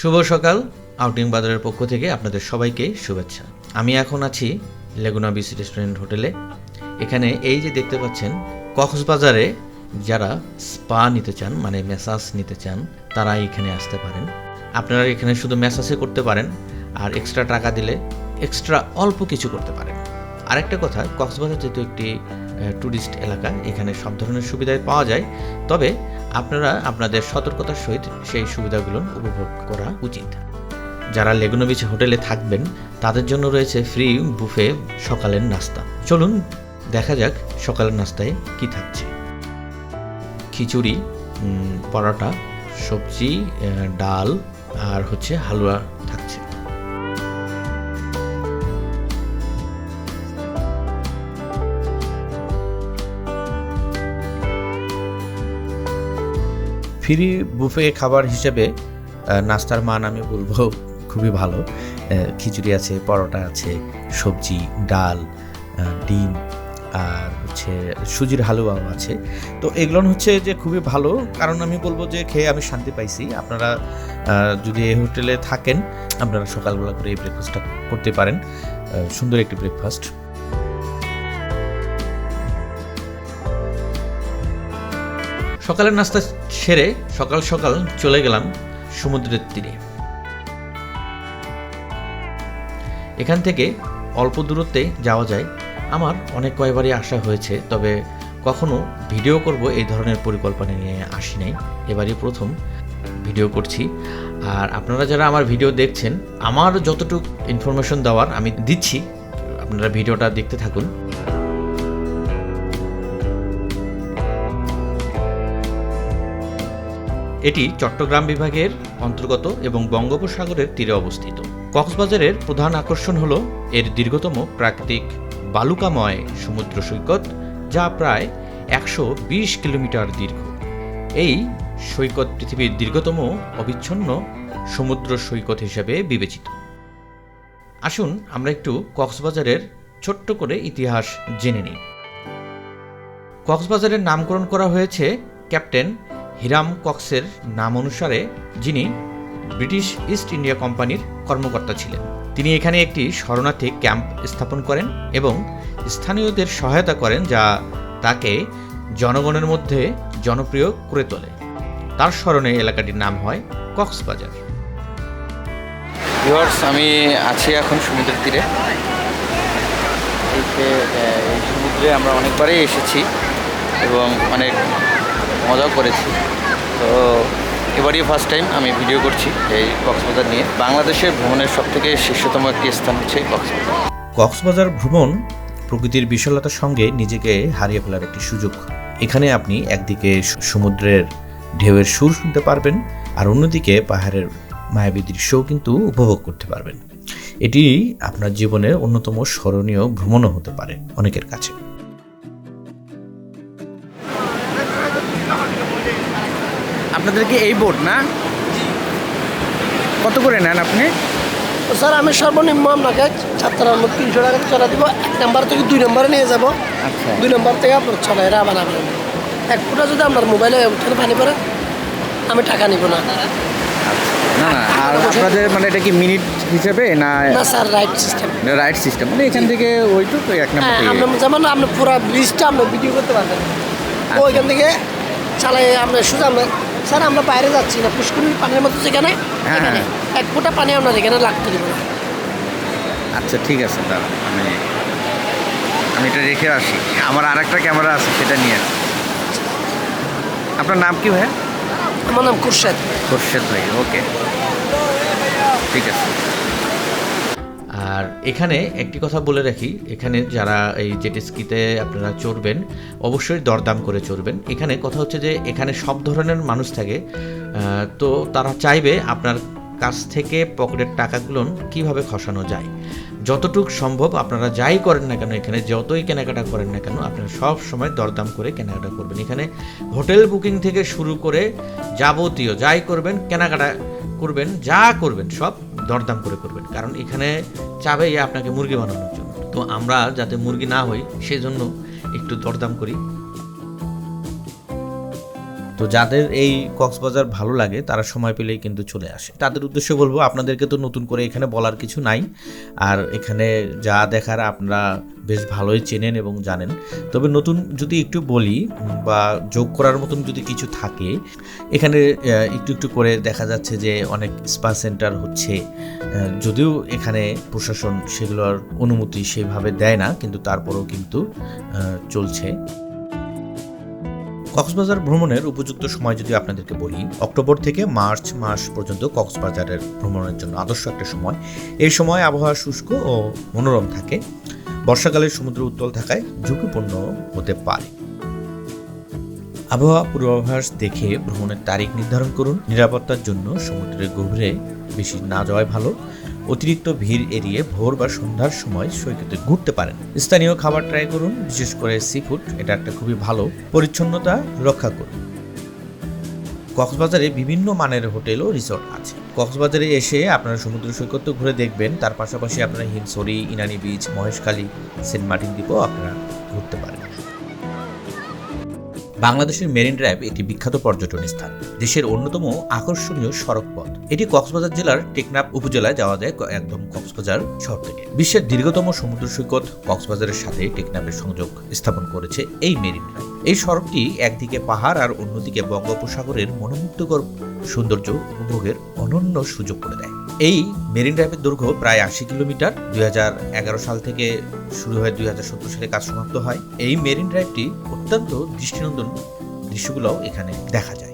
শুভ সকাল, আউটিং বাজারের পক্ষ থেকে আপনাদের সবাইকে শুভেচ্ছা। আমি এখন আছি লেগুনা বিচ রেস্টুরেন্ট হোটেলে এখানে এই যে দেখতে পাচ্ছেন, কক্সবাজারে যারা স্পা নিতে চান মানে ম্যাসাজ নিতে চান তারা এখানে আসতে পারেন। আপনারা এখানে শুধু ম্যাসাজে করতে পারেন, আর এক্সট্রা টাকা দিলে এক্সট্রা অল্প কিছু করতে পারেন। আরেকটা কথা, কক্সবাজার যেহেতু একটি ট্যুরিস্ট এলাকা, এখানে সব ধরনের সুবিধাই পাওয়া যায়। তবে আপনারা আপনাদের সতর্কতার সহিত সেই সুবিধাগুলো উপভোগ করা উচিত। যারা লেগুনো বিচ হোটেলে থাকবেন, তাদের জন্য রয়েছে ফ্রি বুফে সকালের নাস্তা। চলুন, দেখা যাক সকালের নাস্তায় কি থাকছে। খিচুড়ি পরোটা, সবজি ডাল, আর হচ্ছে হালুয়া ফ্রি বুফে খাবার হিসেবে নাস্তার মান আমি বলব খুবই ভালো। খিচুড়ি আছে, পরোটা আছে, সবজি, ডাল ডিম, আর হচ্ছে সুজির হালুয়াও আছে। তো এগুলো হচ্ছে যে খুবই ভালো, কারণ আমি বলব যে খেয়ে আমি শান্তি পাইছি। আপনারা যদি এই হোটেলে থাকেন, আপনারা সকালবেলা করে এই ব্রেকফাস্টটা করতে পারেন। সুন্দর একটি ব্রেকফাস্ট সকালের নাস্তা সেরে সকাল সকাল চলে গেলাম সমুদ্রের তীরে। এখান থেকে অল্প দূরত্বে যাওয়া যায়। আমার অনেক কয়বারই আসা হয়েছে, তবে কখনো ভিডিও করব এই ধরনের পরিকল্পনা নিয়ে আসি নাই। এবারই প্রথম ভিডিও করছি। আর আপনারা যারা আমার ভিডিও দেখছেন, আমার যতটুকু ইনফরমেশন দেওয়ার আমি দিচ্ছি, আপনারা ভিডিওটা দেখতে থাকুন। এটি চট্টগ্রাম বিভাগের অন্তর্গত এবং বঙ্গোপসাগরের তীরে অবস্থিত। কক্সবাজারের প্রধান আকর্ষণ হল এর দীর্ঘতম প্রাকৃতিক বালুকাময় সমুদ্র সৈকত, যা প্রায় একশো বিশ কিলোমিটার দীর্ঘ। এই সৈকত পৃথিবীর দীর্ঘতম অবিচ্ছন্ন সমুদ্র সৈকত হিসেবে বিবেচিত। আসুন আমরা একটু কক্সবাজারের ছোট্ট করে ইতিহাস জেনে নিই। কক্সবাজারের নামকরণ করা হয়েছে ক্যাপ্টেন হিরাম কক্সের নাম অনুসারে যিনি ব্রিটিশ ইস্ট ইন্ডিয়া কোম্পানির কর্মকর্তা ছিলেন। তিনি এখানে একটি শরণার্থী ক্যাম্প স্থাপন করেন এবং স্থানীয়দের সহায়তা করেন যা তাকে জনগণের মধ্যে জনপ্রিয় করে তোলে। তার স্মরণে এলাকাটির নাম হয় কক্সবাজার। আমি আছি এখন সমুদ্রের তীরে। সমুদ্রে আমরা অনেকবারই এসেছি এবং অনেক মজাও করেছি। তো এবারই ফার্স্ট টাইম আমি ভিডিও করছি এই কক্সবাজার নিয়ে। বাংলাদেশের ভ্রমণের সব থেকে শীর্ষতম একটি স্থান হচ্ছে কক্সবাজার। কক্সবাজার ভ্রমণ প্রকৃতির বিশালতার সঙ্গে নিজেকে হারিয়ে ফেলার একটি সুযোগ। এখানে আপনি একদিকে সমুদ্রের ঢেউয়ের সুর শুনতে পারবেন আর অন্যদিকে পাহাড়ের মায়াবী দৃশ্যও কিন্তু উপভোগ করতে পারবেন। এটি আপনার জীবনের অন্যতম স্মরণীয় ভ্রমণও হতে পারে অনেকের কাছে। আপনাদের কি এই বোট না? কত করে নেন আপনি? স্যার আমি সর্বনিম্ন আপনাকে ছাত্রার মধ্যে তিনশো টাকা চলা দিব। এক নাম্বার থেকে দুই নম্বরে নিয়ে যাব। আচ্ছা। দুই নম্বর থেকে আপনার এরা আবার আবার এক ফুটা যদি আপনার মোবাইলে উঠে পানি পড়ে আমি টাকা নিব না। আর আপনাদের মানে এটা কি মিনিট হিসেবে না না sir right system right system মানে এখান থেকে ওইটুকু এক নম্বর হ্যাঁ আপনার যেমন আপনি পুরো ব্রিজটা আপনি ভিডিও করতে পারবেন। আচ্ছা। ওইখান থেকে চালাই আমরা সোজা আমরা স্যার আমরা বাইরে যাচ্ছি না। পুষ্করিণীর পানির মতো যেখানে হ্যাঁ, এখানে এক ফুটা পানি আপনার এখানে লাগতে দেবো না। আচ্ছা ঠিক আছে দাদা আমি আমি এটা রেখে আসি। আমার আর একটা ক্যামেরা আছে সেটা নিয়ে আসি। আপনার নাম কি ভাই আমার নাম খুরশেদ। খুরশেদ ভাই ওকে। ঠিক আছে। আর এখানে একটি কথা বলে রাখি, এখানে যারা এই জেট স্কিতে আপনারা চড়বেন, অবশ্যই দরদাম করে চড়বেন। এখানে কথা হচ্ছে যে, এখানে সব ধরনের মানুষ থাকে তো তারা চাইবে আপনার কাছ থেকে পকেটের টাকাগুলো কীভাবে খসানো যায়। যতটুক সম্ভব আপনারা যাই করেন না কেন এখানে, যতই কেনাকাটা করেন না কেন, আপনারা সব সময় দরদাম করে কেনাকাটা করবেন। এখানে হোটেল বুকিং থেকে শুরু করে যাবতীয় যাই করবেন, কেনাকাটা করবেন, যা করবেন, সব দরদাম করে করবেন। কারণ এখানে চাবেই আপনাকে মুরগি বানানোর জন্য। তো আমরা যাতে মুরগি না হই, সেজন্য একটু দরদাম করি। তো যাদের এই কক্সবাজার ভালো লাগে, তারা সময় পেলেই কিন্তু চলে আসে। তাদের উদ্দেশ্যে বলব, আপনাদেরকে তো নতুন করে এখানে বলার কিছু নাই। আর এখানে যা দেখার আপনারা বেশ ভালোই চেনেন এবং জানেন। তবে নতুন যদি একটু বলি বা যোগ করার মতন যদি কিছু থাকে, এখানে একটু একটু করে দেখা যাচ্ছে যে অনেক স্পা সেন্টার হচ্ছে। যদিও এখানে প্রশাসন সেগুলোর অনুমতি সেভাবে দেয় না, কিন্তু তারপরেও কিন্তু চলছে। কক্সবাজার ভ্রমণের উপযুক্ত সময় যদি আপনাদেরকে বলি, অক্টোবর থেকে মার্চ মাস পর্যন্ত কক্সবাজারের ভ্রমণের জন্য আদর্শ একটা সময়। এই সময় আবহাওয়া শুষ্ক ও মনোরম থাকে। বর্ষাকালে সমুদ্র উত্তল থাকায় ঝুঁকিপূর্ণ হতে পারে। আবহাওয়া পূর্বাভাস দেখে ভ্রমণের তারিখ নির্ধারণ করুন। নিরাপত্তার জন্য সমুদ্রের গভীরে বেশি না যাওয়াই ভালো। অতিরিক্ত ভিড় এড়িয়ে ভোর বা সন্ধ্যার সময় সৈকতে ঘুরতে পারেন। স্থানীয় খাবার ট্রাই করুন, বিশেষ করে সি ফুড এটা একটা খুবই ভালো পরিচ্ছন্নতা রক্ষা করুন কক্সবাজারে বিভিন্ন মানের হোটেল ও রিসোর্ট আছে। কক্সবাজারে এসে আপনারা সমুদ্র সৈকত তো ঘুরে দেখবেন, তার পাশাপাশি আপনারা Himchhari Inani beach, Maheshkhali, Saint Martin দ্বীপও আপনারা ঘুরতে পারেন। বাংলাদেশের মেরিন ড্রাইভ একটি বিখ্যাত পর্যটন স্থান। দেশের অন্যতম আকর্ষণীয় সড়ক পথ। এটি কক্সবাজার জেলার টেকনাপ উপজেলায় যাওয়া যায় একদম কক্সবাজার শহর থেকে। বিশ্বের দীর্ঘতম সমুদ্র সৈকত কক্সবাজারের সাথে টেকনাপের সংযোগ স্থাপন করেছে এই মেরিন ড্রাইভ। এই সড়কটি একদিকে পাহাড় আর অন্যদিকে বঙ্গোপসাগরের মনোমুগ্ধকর সৌন্দর্য উপভোগের অনন্য সুযোগ করে দেয়। এই মেরিন ড্রাইভের দৈর্ঘ্য প্রায় আশি কিলোমিটার। দুই হাজার এগারো সাল থেকে শুরু হয়ে দুই হাজার সত্তর সালে কাজ সমাপ্ত হয়। এই মেরিন ড্রাইভটি অত্যন্ত দৃষ্টিনন্দন দৃশ্যগুলোও এখানে দেখা যায়।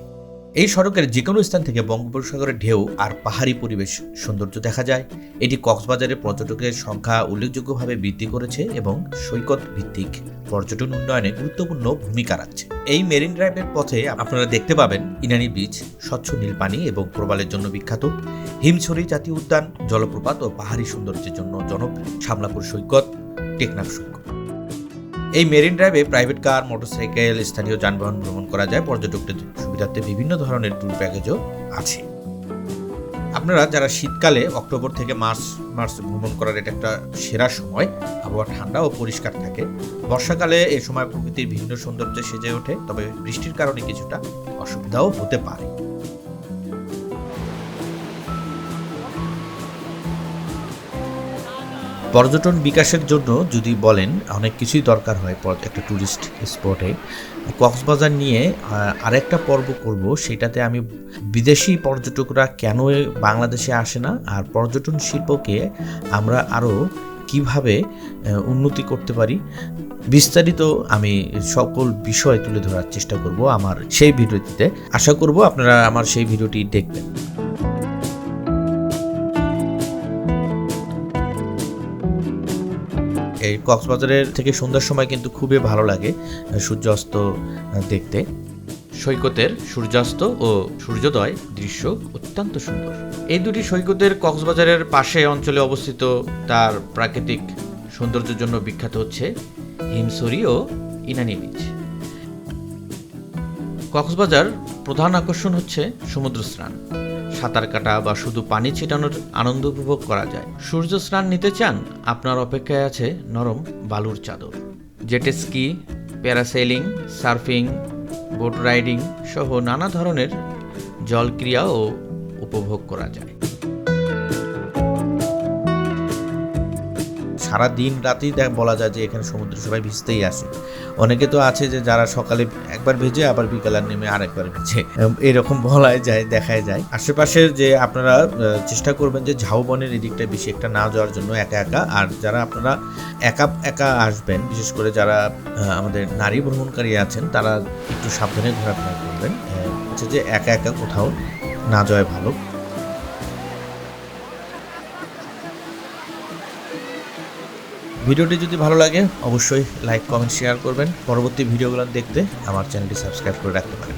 এই সড়কের যে কোনো স্থান থেকে বঙ্গোপসাগরের ঢেউ আর পাহাড়ি পরিবেশ সৌন্দর্য দেখা যায়। এটি কক্সবাজারের পর্যটকের সংখ্যা উল্লেখযোগ্যভাবে বৃদ্ধি করেছে এবং সৈকত ভিত্তিক পর্যটন উন্নয়নে গুরুত্বপূর্ণ ভূমিকা রাখছে। এই মেরিন ড্রাইভের পথে আপনারা দেখতে পাবেন ইনানি বিচ, স্বচ্ছ নীল পানি এবং প্রবালের জন্য বিখ্যাত হিমছড়ি জাতীয় উদ্যান, জলপ্রপাত ও পাহাড়ি সৌন্দর্যের জন্য জনপ্রিয় শামলাপুর সৈকত, টেকনাফ সৈকত। এই মেরিন ড্রাইভে প্রাইভেট কার, মোটরসাইকেল, স্থানীয় যানবাহন ভ্রমণ করা যায়, পর্যটকদের সুবিধার্থে বিভিন্ন ধরনের ট্যুর প্যাকেজও আছে। আপনারা যারা শীতকালে অক্টোবর থেকে মার্চ মার্চ ভ্রমণ করার এটা একটা সেরা সময়, আবহাওয়া ঠান্ডা ও পরিষ্কার থাকে। বর্ষাকালে এই সময় প্রকৃতির ভিন্ন সৌন্দর্যে সেজে ওঠে, তবে বৃষ্টির কারণে কিছুটা অসুবিধাও হতে পারে। পর্যটন বিকাশের জন্য যদি বলেন, অনেক কিছুই দরকার হয় একটা ট্যুরিস্ট স্পটে কক্সবাজার নিয়ে আরেকটা পর্ব করব, সেটাতে আমি বিদেশি পর্যটকরা কেন বাংলাদেশে আসে না? আর পর্যটন শিল্পকে আমরা আরও কীভাবে উন্নতি করতে পারি? বিস্তারিত আমি সকল বিষয় তুলে ধরার চেষ্টা করব আমার সেই ভিডিওটিতে আশা করব আপনারা আমার সেই ভিডিওটি দেখবেন। এই কক্সবাজারের থেকে সন্ধ্যার সময় কিন্তু খুবই ভালো লাগে সূর্যাস্ত দেখতে। সৈকতের সূর্যাস্ত ও সূর্যোদয় দৃশ্য অত্যন্ত সুন্দর। এই দুটি সৈকতের কক্সবাজারের পাশে অঞ্চলে অবস্থিত তার প্রাকৃতিক সৌন্দর্যের জন্য বিখ্যাত হচ্ছে হিমসরি ও ইনানি বিচ। কক্সবাজার প্রধান আকর্ষণ হচ্ছে সমুদ্র স্নান সাঁতার কাটা বা শুধু পানি ছিটানোর আনন্দ উপভোগ করা যায়। সূর্য স্নান নিতে চান? আপনার অপেক্ষায় আছে নরম বালুর চাদর। জেটে ski parasailing surfing, boat riding সহ নানা ধরনের জলক্রিয়াও উপভোগ করা যায়। সারা দিন রাতেই বলা যায় যে এখানে সমুদ্র সবাই ভিজতেই আসে। অনেকে তো আছে যে যারা সকালে একবার ভেজে আবার বিকালে নেমে আরেকবার ভেজে। এরকম বলাই যায়, দেখায় যায়। আশেপাশের যে আপনারা চেষ্টা করবেন যে ঝাউবনের এদিকটা বেশি একটা না যাওয়ার জন্য একা একা। আর যারা আপনারা একা একা আসবেন, বিশেষ করে যারা আমাদের নারী ভ্রমণকারী আছেন, তারা একটু সাবধানে ঘোরাফেরা করবেন। হচ্ছে যে একা একা কোথাও না যাওয়াই ভালো। ভিডিওটি যদি ভালো লাগে, অবশ্যই লাইক কমেন্ট শেয়ার করবেন। পরবর্তী ভিডিওগুলো দেখতে আমার চ্যানেলটি সাবস্ক্রাইব করে রাখতে পারেন।